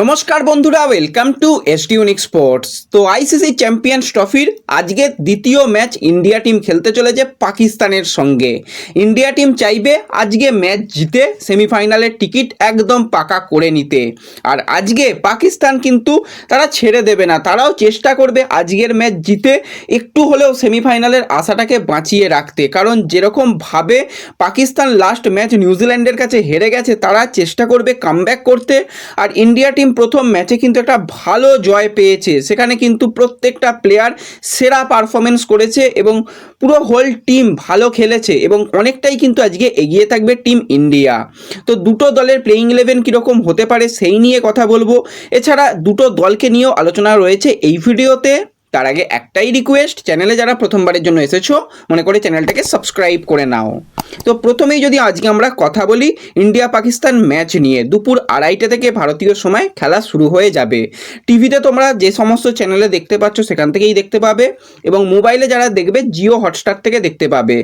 নমস্কার বন্ধুরা welcome to এসটিউনিক স্পোর্টস তো আইসিসি চ্যাম্পিয়ন্স ট্রফির আজকে দ্বিতীয় ম্যাচ ইন্ডিয়া টিম খেলতে চলেছে পাকিস্তানের সঙ্গে। ইন্ডিয়া টিম চাইবে আজকে ম্যাচ জিতে সেমিফাইনালের টিকিট একদম পাকা করে নিতে। আর আজকে পাকিস্তান কিন্তু তারা ছেড়ে দেবে না, তারাও চেষ্টা করবে আজকের ম্যাচ জিতে একটু হলেও সেমিফাইনালের আশাটাকে বাঁচিয়ে রাখতে। কারণ যেরকমভাবে পাকিস্তান লাস্ট ম্যাচ নিউজিল্যান্ডের কাছে হেরে গেছে, তারা চেষ্টা করবে কামব্যাক করতে। আর ইন্ডিয়া টিম প্রথম ম্যাচে কিন্তু একটা ভালো জয় পেয়েছে। সেখানে কিন্তু প্রত্যেকটা প্লেয়ার সেরা পারফরমেন্স করেছে এবং পুরো হোল টিম ভালো খেলেছে এবং অনেকটাই কিন্তু আজকে এগিয়ে থাকবে টিম ইন্ডিয়া তো দুটো দলের প্লেয়িং ইলেভেন কীরকম হতে পারে সেই নিয়ে কথা বলব। এছাড়া দুটো দলকে নিয়েও আলোচনা রয়েছে এই ভিডিওতে তার আগে একটাই রিকোয়েস্ট চ্যানেলে যারা প্রথমবারের জন্য এসেছ, মনে করে চ্যানেলটাকে সাবস্ক্রাইব করে নাও। তো প্রথমেই যদি আজকে আমরা কথা বলি ইন্ডিয়া পাকিস্তান ম্যাচ নিয়ে, দুপুর আড়াইটে থেকে ভারতীয় সময় খেলা শুরু হয়ে যাবে। টিভিতে তোমরা যে সমস্ত চ্যানেলে দেখতে পাচ্ছ সেখান থেকেই দেখতে পাবে এবং মোবাইলে যারা দেখবে জিও হটস্টার থেকে দেখতে পাবে।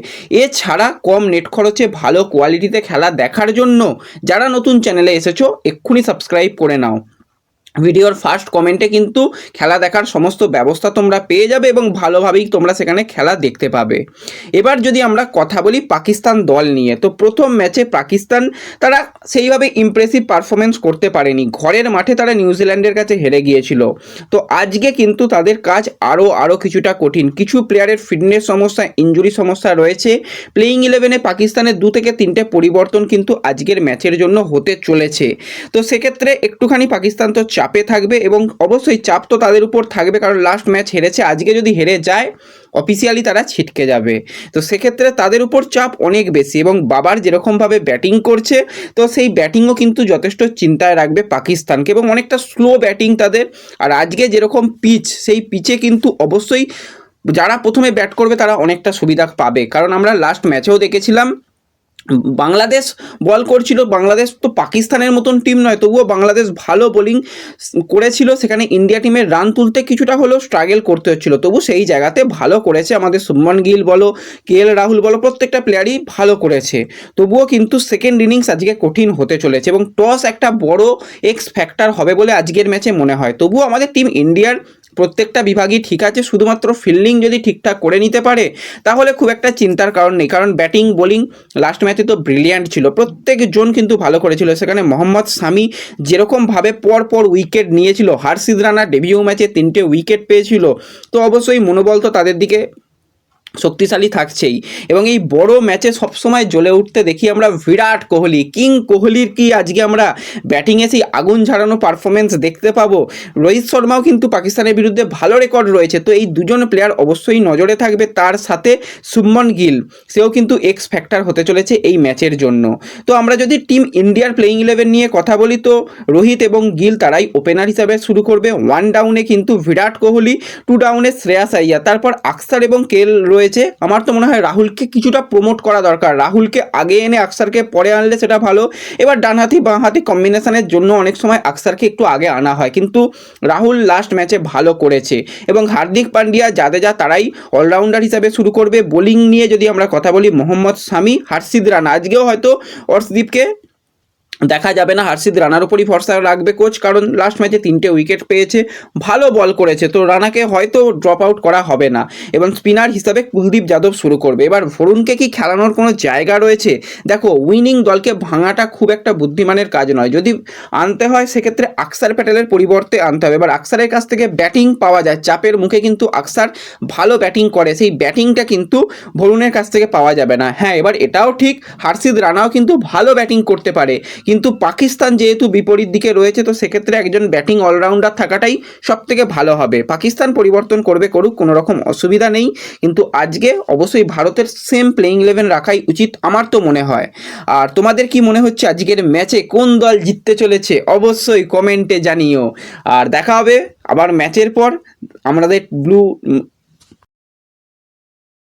এছাড়া কম নেট খরচে ভালো কোয়ালিটিতে খেলা দেখার জন্য, যারা নতুন চ্যানেলে এসেছ, এক্ষুনি সাবস্ক্রাইব করে নাও। ভিডিওর ফার্স্ট কমেন্টে কিন্তু খেলা দেখার সমস্ত ব্যবস্থা তোমরা পেয়ে যাবে এবং ভালোভাবেই তোমরা সেখানে খেলা দেখতে পাবে। এবার যদি আমরা কথা বলি পাকিস্তান দল নিয়ে, তো প্রথম ম্যাচে পাকিস্তান তারা সেইভাবে ইমপ্রেসিভ পারফরমেন্স করতে পারেনি। ঘরের মাঠে তারা নিউজিল্যান্ডের কাছে হেরে গিয়েছিল। তো আজকে কিন্তু তাদের কাজ আরও আরও কিছুটা কঠিন। কিছু প্লেয়ারের ফিটনেস সমস্যা ইঞ্জুরি সমস্যা রয়েছে। প্লেইং ইলেভেনে পাকিস্তানের দু থেকে তিনটে পরিবর্তন কিন্তু আজকের ম্যাচের জন্য হতে চলেছে। তো সেক্ষেত্রে একটুখানি পাকিস্তান তো চাপে থাকবে এবং অবশ্যই চাপ তো তাদের উপর থাকবে, কারণ লাস্ট ম্যাচ হেরেছে, আজকে যদি হেরে যায় অফিসিয়ালি তারা ছিটকে যাবে। তো সেক্ষেত্রে তাদের উপর চাপ অনেক বেশি এবং বাবার যেরকমভাবে ব্যাটিং করছে, তো সেই ব্যাটিংও কিন্তু যথেষ্ট চিন্তায় রাখবে পাকিস্তানকে এবং অনেকটা স্লো ব্যাটিং তাদের। আর আজকে যেরকম পিচ সেই পিচে কিন্তু অবশ্যই যারা প্রথমে ব্যাট করবে তারা অনেকটা সুবিধা পাবে। কারণ আমরা লাস্ট ম্যাচেও দেখেছিলাম বাংলাদেশ বল করছিল, বাংলাদেশ তো পাকিস্তানের মতন টিম নয়, তবুও বাংলাদেশ ভালো বোলিং করেছিল, সেখানে ইন্ডিয়া টিমের রান তুলতে কিছুটা হলেও স্ট্রাগল করতে হচ্ছিল, তবু সেই জায়গাতে ভালো করেছে আমাদের সুমন গিল বলো কে এল রাহুল বলো, প্রত্যেকটা প্লেয়ারই ভালো করেছে, তবুও কিন্তু সেকেন্ড ইনিংস আজকে কঠিন হতে চলেছে এবং টস একটা বড় এক্স ফ্যাক্টর হবে বলে আজকের ম্যাচে মনে হয়, তবুও আমাদের টিম ইন্ডিয়ার প্রত্যেকটা বিভাগই ঠিক আছে, শুধুমাত্র ফিল্ডিং যদি ঠিকঠাক করে নিতে পারে, তাহলে খুব একটা চিন্তার কারণ নেই, কারণ ব্যাটিং বোলিং লাস্ট ম্যাচে তো ব্রিলিয়ান্ট ছিল। প্রত্যেকজন কিন্তু ভালো করেছিল। সেখানে মোহাম্মদ সামি যেরকমভাবে পর পর উইকেট নিয়েছিল হার্ষিদ রানা ডেবিউ ম্যাচে তিনটে উইকেট পেয়েছিল। তো অবশ্যই মনোবল তো তাদের দিকে শক্তিশালী থাকছেই। এবং এই বড় ম্যাচে সবসময় জ্বলে উঠতে দেখি আমরা বিরাট কোহলি। কিং কোহলির কি আজকে আমরা ব্যাটিংয়ে সেই আগুন ঝাড়ানো পারফরমেন্স দেখতে পাবো? রোহিত শর্মাও কিন্তু পাকিস্তানের বিরুদ্ধে ভালো রেকর্ড রয়েছে। তো এই দুজন প্লেয়ার অবশ্যই নজরে থাকবে তার সাথে সুমন গিল। সেও কিন্তু এক্স ফ্যাক্টর হতে চলেছে এই ম্যাচের জন্য। তো আমরা যদি টিম ইন্ডিয়ার প্লেইং ইলেভেন নিয়ে কথা বলি, তো রোহিত এবং গিল তারাই ওপেনার হিসাবে শুরু করবে। ওয়ান ডাউনে কিন্তু বিরাট কোহলি টু ডাউনে শ্রেয়াস আইয়া তারপর আকসার এবং কেল রয়েছে আমার তো মনে হয় রাহুলকে কিছুটা প্রমোট করা দরকার। রাহুলকে আগে এনে আকসারকে পরে আনলে সেটা ভালো। এবার ডানহাতি বাঁহাতি কম্বিনেশনের জন্য অনেক সময় আকসারকে একটু আগে আনা হয়। কিন্তু রাহুল লাস্ট ম্যাচে ভালো করেছে। এবং হার্দিক পান্ডিয়া জাদেজা তারাই অলরাউন্ডার হিসাবে শুরু করবে। বোলিং নিয়ে যদি আমরা কথা বলি, মোহাম্মদ শামি, হার্ষিদ রানা। আজকেও হয়তো অর্শদীপকে দেখা যাবে না। হার্ষিদ রানার উপরই ভরসা রাখবে কোচ, কারণ লাস্ট ম্যাচে তিনটে উইকেট পেয়েছে, ভালো বল করেছে। তো রানাকে হয়তো ড্রপ আউট করা হবে না। এবং স্পিনার হিসাবে কুলদীপ যাদব শুরু করবে। এবার ভরুণকে কি খেলানোর কোনো জায়গা রয়েছে? দেখো উইনিং দলকে ভাঙাটা খুব একটা বুদ্ধিমানের কাজ নয়। যদি আনতে হয়, সেক্ষেত্রে আকসার প্যাটেলের পরিবর্তে আনতে হবে। এবার আকসারের কাছ থেকে ব্যাটিং পাওয়া যায়। চাপের মুখে কিন্তু আকসার ভালো ব্যাটিং করে। সেই ব্যাটিংটা কিন্তু ভরুণের কাছ থেকে পাওয়া যাবে না। হ্যাঁ এবার এটাও ঠিক হার্ষিদ রানাও কিন্তু ভালো ব্যাটিং করতে পারে। কিন্তু পাকিস্তান যেহেতু বিপরীত দিকে রয়েছে, তো সেক্ষেত্রে একজন ব্যাটিং অলরাউন্ডার থাকাটাই সব থেকে ভালো হবে। পাকিস্তান পরিবর্তন করবে করুক, কোনো রকম অসুবিধা নেই। কিন্তু আজকে অবশ্যই ভারতের সেম প্লেইং ইলেভেন রাখাই উচিত আমার তো মনে হয়। আর তোমাদের কি মনে হচ্ছে আজকের ম্যাচে কোন দল জিততে চলেছে? অবশ্যই কমেন্টে জানিও। আর দেখা হবে আবার ম্যাচের পর। আমাদের ব্লু